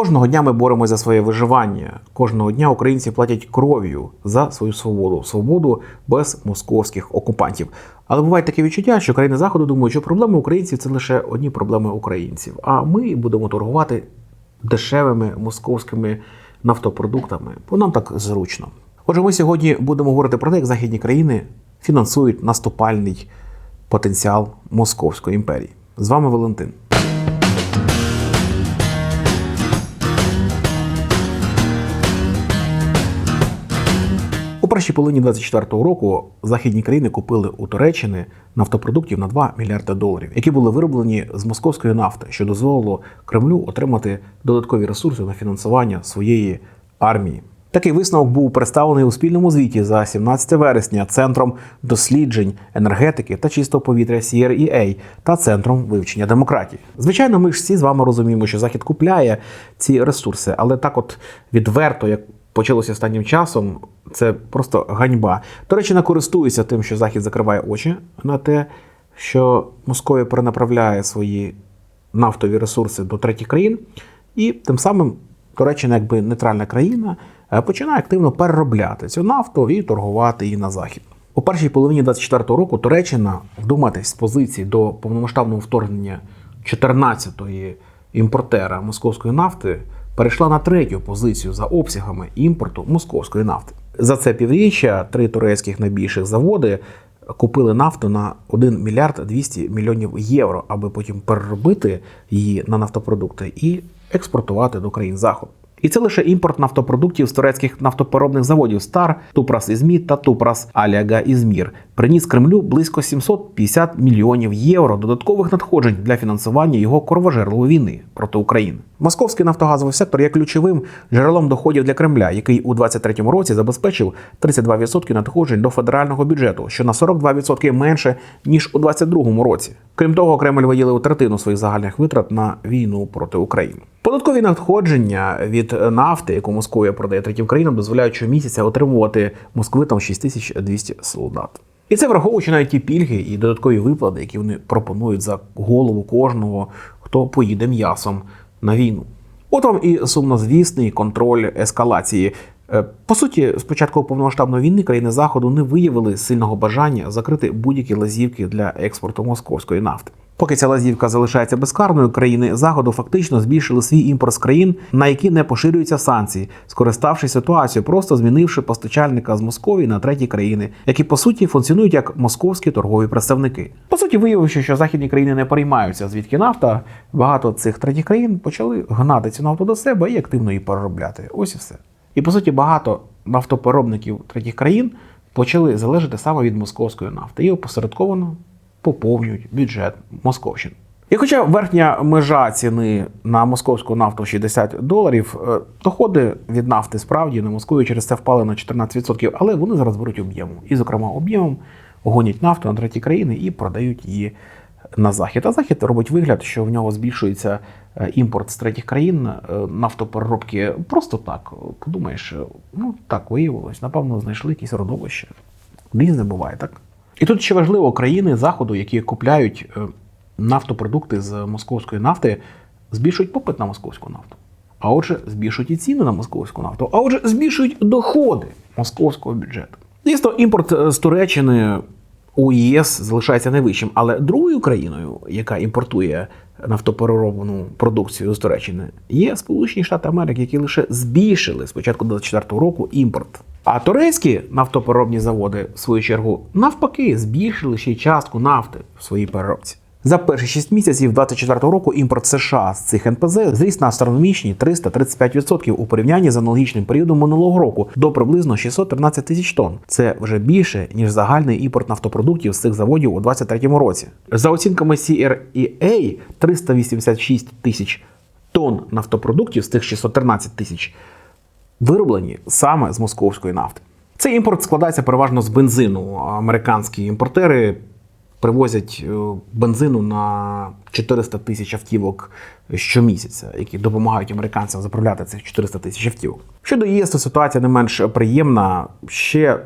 Кожного дня ми боремося за своє виживання. Кожного дня українці платять кров'ю за свою свободу, свободу без московських окупантів. Але буває таке відчуття, що країни заходу думають, що проблеми українців це лише одні проблеми українців. А ми будемо торгувати дешевими московськими нафтопродуктами, бо нам так зручно. Отже, ми сьогодні будемо говорити про те, як західні країни фінансують наступальний потенціал Московської імперії. З вами Валентин. Першій половині 24-го року західні країни купили у Туреччини нафтопродуктів на 2 мільярди доларів, які були вироблені з московської нафти, що дозволило Кремлю отримати додаткові ресурси на фінансування своєї армії. Такий висновок був представлений у спільному звіті за 17 вересня Центром досліджень енергетики та чистого повітря CREA та Центром вивчення демократії. Звичайно, ми ж всі з вами розуміємо, що Захід купляє ці ресурси, але так, от відверто, як почалося останнім часом, це просто ганьба. Туреччина користується тим, що Захід закриває очі на те, що Московія перенаправляє свої нафтові ресурси до третіх країн, і тим самим Туреччина, якби нейтральна країна, е, починає активно переробляти цю нафту і торгувати її на захід. У першій половині 24-го року Туреччина, вдуматись з позиції до повномасштабного вторгнення 14-ї імпортера московської нафти, перейшла на третю позицію за обсягами імпорту московської нафти. За це півріччя три турецьких найбільших заводи купили нафту на 1 мільярд 200 мільйонів євро, аби потім переробити її на нафтопродукти і експортувати до країн заходу. І це лише імпорт нафтопродуктів з турецьких нафтопереробних заводів Стар, Тупрас Ізміт та Тупрас Аліага Ізмір приніс Кремлю близько 750 мільйонів євро додаткових надходжень для фінансування його кровожерлої війни проти України. Московський нафтогазовий сектор є ключовим джерелом доходів для Кремля, який у 2023 році забезпечив 32% надходжень до федерального бюджету, що на 42% менше ніж у 2022 році. Крім того, Кремль виділив третину своїх загальних витрат на війну проти України. Податкові надходження від нафти, яку Московія продає третім країнам, дозволяють щомісяця отримувати москвитам 6200 солдат. І це враховуючи навіть ті пільги і додаткові виплати, які вони пропонують за голову кожного, хто поїде м'ясом на війну. От вам і сумнозвісний контроль ескалації. Е, По суті, з початку повномасштабної війни країни Заходу не виявили сильного бажання закрити будь-які лазівки для експорту московської нафти. Поки ця лазівка залишається безкарною, країни Заходу фактично збільшили свій імпорт з країн, на які не поширюються санкції, скориставшись ситуацією, просто змінивши постачальника з Московії на треті країни, які по суті функціонують як московські торгові представники. По суті, виявивши, що західні країни не переймаються, звідки нафта, багато цих третіх країн почали гнати цю нафту до себе і активно її переробляти. Ось і все. І по суті, багато нафтопереробників третіх країн почали залежати саме від московської нафти і опосередковано поповнюють бюджет Московщини. І хоча верхня межа ціни на московську нафту 60 доларів, е, доходи від нафти справді на Москові через це впали на 14%, але вони зараз беруть об'ємом. І, зокрема, об'ємом гонять нафту на треті країни і продають її на захід. А захід робить вигляд, що в нього збільшується е, імпорт з третіх країн е, нафтопереробки просто так. Подумаєш, ну так виявилось, напевно, знайшли якісь родовище. Різне буває, так? І тут ще важливо, країни Заходу, які купляють е, нафтопродукти з московської нафти, збільшують попит на московську нафту. А отже, збільшують і ціни на московську нафту, а отже, збільшують доходи московського бюджету. Звісно, імпорт е, з Туреччини у ЄС залишається найвищим, але другою країною, яка імпортує нафтопереробну продукцію з Туреччини, є Сполучені Штати Америки, які лише збільшили з початку 2024 року імпорт. А турецькі нафтопереробні заводи, в свою чергу, навпаки, збільшили ще частку нафти в своїй переробці. За перші 6 місяців 2024 року імпорт США з цих НПЗ зріс на астрономічні 335% у порівнянні з аналогічним періодом минулого року до приблизно 613 тисяч тонн. Це вже більше ніж загальний імпорт нафтопродуктів з цих заводів у 2023 році. За оцінками CREA, 386 тисяч тонн нафтопродуктів з тих 613 тисяч вироблені саме з московської нафти. Цей імпорт складається переважно з бензину. Американські імпортери привозять е, бензину на 400 тисяч автівок щомісяця, які допомагають американцям заправляти цих 400 тисяч автівок. Щодо ЄС, то ситуація не менш приємна. Ще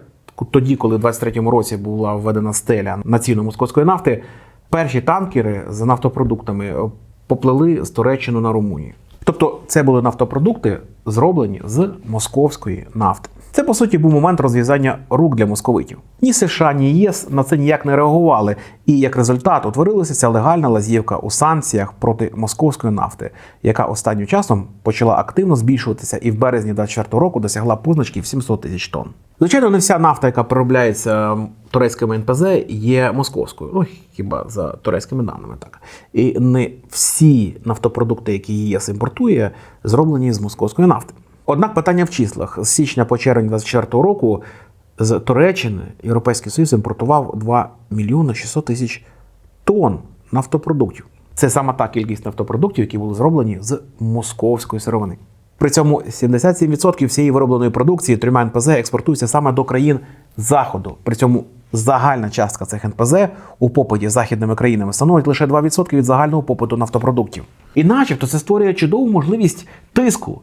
тоді, коли в 23-му році була введена стеля на ціну московської нафти, перші танкери з нафтопродуктами поплили з Туреччини на Румунію. Тобто це були нафтопродукти, зроблені з московської нафти. Це по суті був момент розв'язання рук для московитів. Ні США, ні ЄС на це ніяк не реагували, і як результат утворилася ця легальна лазівка у санкціях проти московської нафти, яка останнім часом почала активно збільшуватися і в березні 24 року досягла позначки в 700 тисяч тонн. Звичайно, не вся нафта, яка переробляється турецькими НПЗ, є московською. Ну хіба за турецькими даними так. І не всі нафтопродукти, які ЄС імпортує, зроблені з московської нафти. Однак питання в числах з січня по червень 2024 року з Туреччини Європейський Союз імпортував 2 мільйони 600 тисяч тонн нафтопродуктів. Це саме та кількість нафтопродуктів, які були зроблені з московської сировини. При цьому 77% всієї виробленої продукції трьома НПЗ експортується саме до країн Заходу. При цьому загальна частка цих НПЗ у попиті західними країнами становить лише 2% від загального попиту нафтопродуктів. І начебто це створює чудову можливість тиску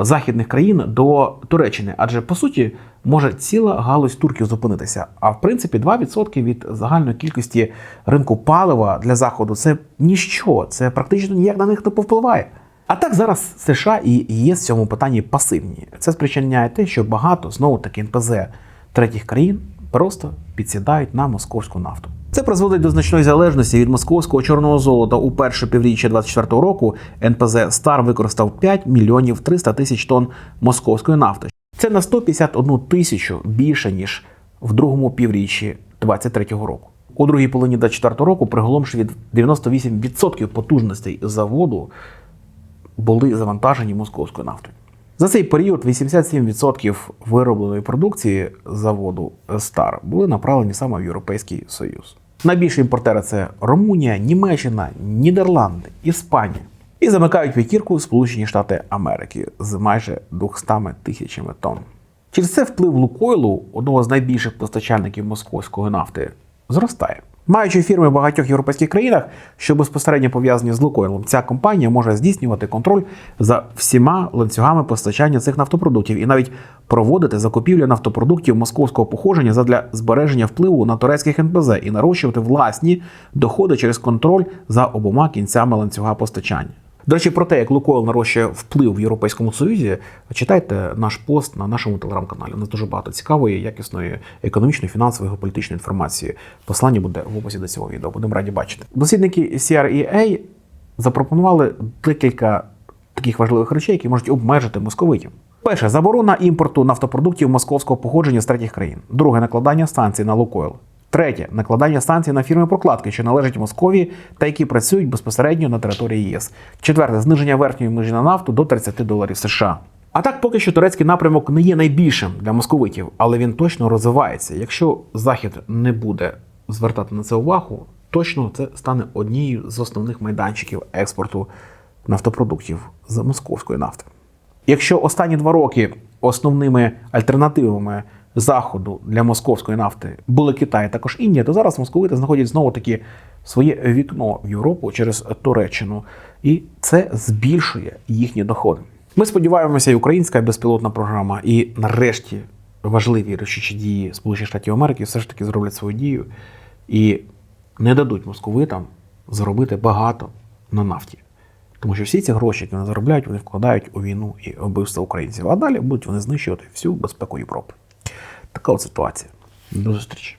західних країн до Туреччини, адже по суті може ціла галузь турків зупинитися. А в принципі, 2% від загальної кількості ринку палива для заходу це ніщо, це практично ніяк на них не повпливає. А так зараз США і ЄС в цьому питанні пасивні. Це спричиняє те, що багато знову таки НПЗ третіх країн просто підсідають на московську нафту. Це призводить до значної залежності від московського чорного золота. У перше півріччя 2024 року НПЗ Стар використав 5 мільйонів 300 тисяч тонн московської нафти. Це на 151 тисячу більше ніж в другому півріччі 2023 року. У другій половині 2024 року приголомшливі 98% потужностей заводу були завантажені московською нафтою. За цей період 87% виробленої продукції заводу Стар були направлені саме в Європейський Союз. Найбільші імпортери це Румунія, Німеччина, Нідерланди, Іспанія. І замикають п'ятірку Сполучені Штати Америки з майже 200 тисячами тонн. Через це вплив Лукойлу, одного з найбільших постачальників московської нафти, зростає. Маючи фірми в багатьох європейських країнах, що безпосередньо пов'язані з Лукойлом, ця компанія може здійснювати контроль за всіма ланцюгами постачання цих нафтопродуктів і навіть проводити закупівлю нафтопродуктів московського походження задля збереження впливу на турецьких НПЗ і нарощувати власні доходи через контроль за обома кінцями ланцюга постачання. До речі, про те, як Лукойл нарощує вплив в Європейському Союзі, читайте наш пост на нашому телеграм-каналі. У нас дуже багато цікавої, якісної економічної, фінансової, політичної інформації. Послання буде в описі до цього відео. Будемо раді бачити. Дослідники CREA запропонували декілька таких важливих речей, які можуть обмежити московитів. Перше заборона імпорту нафтопродуктів московського походження з третіх країн. Друге накладання санкцій на Лукойл. Третє накладання санкцій на фірми прокладки, що належать Московії та які працюють безпосередньо на території ЄС. Четверте зниження верхньої межі на нафту до 30 доларів США. А так, поки що турецький напрямок не є найбільшим для московитів, але він точно розвивається. Якщо Захід не буде звертати на це увагу, точно це стане однією з основних майданчиків експорту нафтопродуктів з московської нафти. Якщо останні два роки основними альтернативами заходу для московської нафти були Китай, також Індія, то зараз московити знаходять знову таки своє вікно в Європу через Туреччину, і це збільшує їхні доходи. Ми сподіваємося, і українська безпілотна програма, і нарешті важливі рішучі дії Сполучених Штатів Америки все ж таки зроблять свою дію і не дадуть московитам заробити багато на нафті. Тому що всі ці гроші, які вони заробляють, вони вкладають у війну і вбивство українців. А далі будуть вони знищувати всю безпеку Європи. Така от ситуація. До зустрічі.